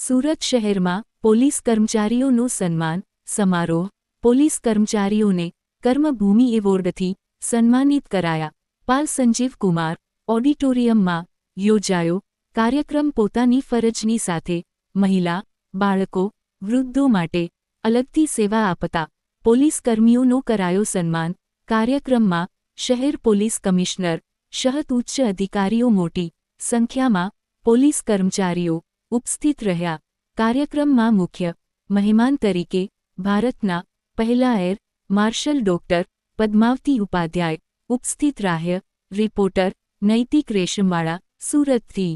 સુરત શહેરમાં પોલીસ કર્મચારીઓનું સન્માન સમારોહ, પોલીસ કર્મચારીઓને કર્મભૂમિ એવોર્ડથી સન્માનિત કરાયા. પાલ સંજીવ કુમાર ઓડિટોરિયમમાં યોજાયો. કાર્યક્રમ પોતાની ફરજની સાથે મહિલા, બાળકો, વૃદ્ધો માટે અલગથી સેવા આપતા પોલીસ કર્મીઓનો કરાયો સન્માન. કાર્યક્રમમાં શહેર પોલીસ કમિશનર શહત ઉચ્ચ અધિકારીઓ મોટી સંખ્યામાં પોલીસ કર્મચારીઓ ઉપસ્થિત રહ્યા કાર્યક્રમમાં મુખ્ય મહેમાન તરીકે ભારતના પહેલા air marshal doctor Padmavati Upadhyay ઉપસ્થિત રાહ્ય રિપોર્ટર નૈતિક રેશમવાળા સુરતથી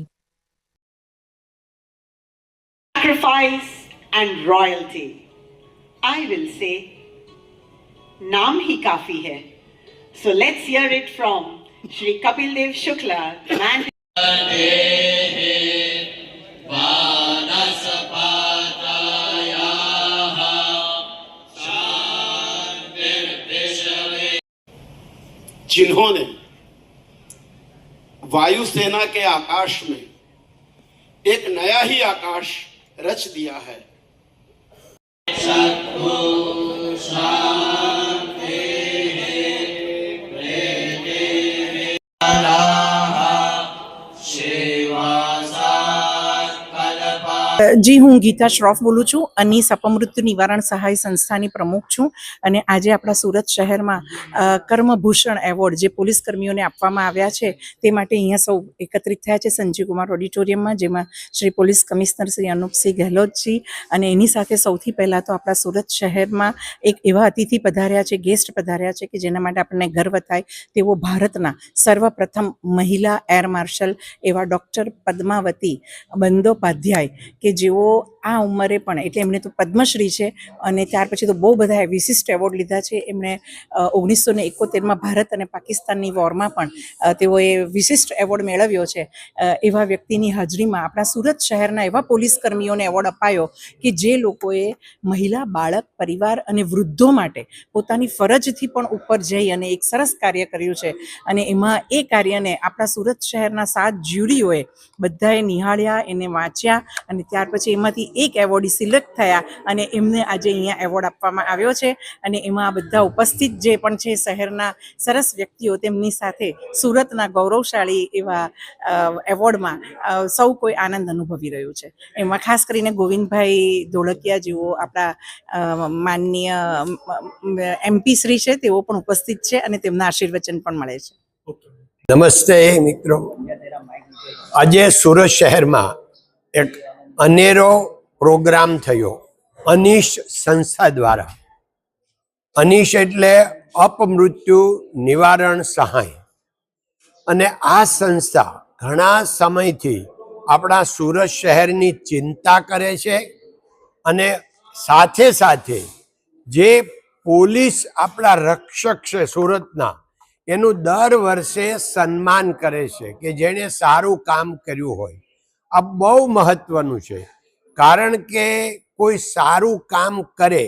sacrifice and royalty. I will say, नाम ही काफी है. So let's hear it from Shri Kapil Dev Shukla, जिन्होंने वायुसेना के आकाश में एक नया ही आकाश रच दिया है। જી, હું ગીતા શ્રોફ બોલું છું અને સપમૃત્યુ નિવારણ સહાય સંસ્થાની પ્રમુખ છું અને આજે આપણા સુરત શહેરમાં કર્મભૂષણ એવોર્ડ જે પોલીસ કર્મીઓને આપવામાં આવ્યા છે તે માટે અહીંયા સૌ એકત્રિત થયા છે સંજીવકુમાર ઓડિટોરિયમમાં, જેમાં શ્રી પોલીસ કમિશનર શ્રી અનુપસિંહ ગેહલોતજી અને એની સાથે સૌથી પહેલાં તો આપણા સુરત શહેરમાં એક એવા અતિથિ પધાર્યા છે, ગેસ્ટ પધાર્યા છે કે જેના માટે આપણને ગર્વ થાય તેઓ ભારતના સર્વપ્રથમ મહિલા એર માર્શલ એવા ડૉક્ટર પદ્માવતી બંદોપાધ્યાય કે જેઓ આ ઉંમરે પણ, એટલે એમને તો પદ્મશ્રી છે અને ત્યાર પછી તો બહુ બધા વિશિષ્ટ એવોર્ડ લીધા છે. એમણે ઓગણીસો ને એકોતેરમાં ભારત અને પાકિસ્તાનની વોરમાં પણ તેઓએ વિશિષ્ટ એવોર્ડ મેળવ્યો છે. એવા વ્યક્તિની હાજરીમાં આપણા સુરત શહેરના એવા પોલીસ કર્મીઓને એવોર્ડ અપાયો કે જે લોકોએ મહિલા, બાળક, પરિવાર અને વૃદ્ધો માટે પોતાની ફરજથી પણ ઉપર જઈ અને એક સરસ કાર્ય કર્યું છે. અને એમાં એ કાર્યને આપણા સુરત શહેરના સાત જ્યુરીઓએ બધાએ નિહાળ્યા, એને વાંચ્યા અને ત્યાર પછી એમાંથી એક એવોર્ડી સિલેક્ટ થયા અને એમને આજે અહીંયા એવોર્ડ આપવામાં આવ્યો છે. અને એમાં આ બધા ઉપસ્થિત જે પણ છે શહેરના સરસ વ્યક્તિઓ તેમની સાથે સુરતના ગૌરવશાળી એવા એવોર્ડમાં સૌ કોઈ આનંદ અનુભવી રહ્યું છે. એમાં ખાસ કરીને ગોવિંદભાઈ ધોળકિયા જેઓ આપણા માનનીય એમપી શ્રી છે, તેઓ પણ ઉપસ્થિત છે અને તેમના આશીર્વચન પણ મળે છે. નમસ્તે મિત્રો. આજે સુરત શહેરમાં એક અનેરો પ્રોગ્રામ થયો. અનીશ સંસ્થા દ્વારા. અનીશ એટલે અપમૃત્યુ નિવારણ સહાય. અને આ સંસ્થા ઘણા સમયથી આપણા સુરત શહેરની ચિંતા કરે છે અને સાથે સાથે જે પોલીસ આપણા રક્ષક છે સુરતના, એનું દર વર્ષે સન્માન કરે છે કે જેણે સારું કામ કર્યું હોય. આ બહુ મહત્વનું છે. કારણ કે કોઈ સારું કામ કરે,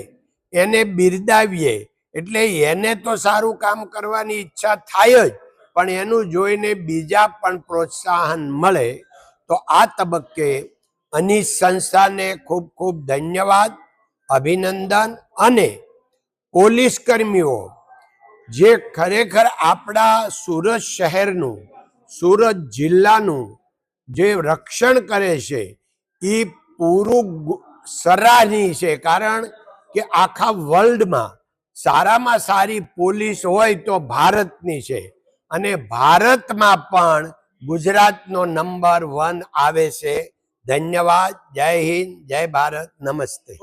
એને બિરદાવીએ, એટલે એને તો સારું કામ કરવાની ઈચ્છા થાય જ, પણ એનું જોઈને બીજા પણ પ્રોત્સાહન મળે, તો આ તબક્કે અની સંસ્થાને ખૂબ ખૂબ ધન્યવાદ, અભિનંદન અને પોલીસ કર્મીઓ, જે ખરેખર આપણા સુરત શહેરનું, સુરત જિલ્લાનું જે રક્ષણ કરે છે, એ પૂરું સરાહની છે. કારણ કે આખા વર્લ્ડમાં સારામાં સારી પોલીસ હોય તો ભારતની છે. અને ભારતમાં પણ ગુજરાતનો નંબર વન આવે છે. ધન્યવાદ. જય હિન્દ. જય ભારત. નમસ્તે.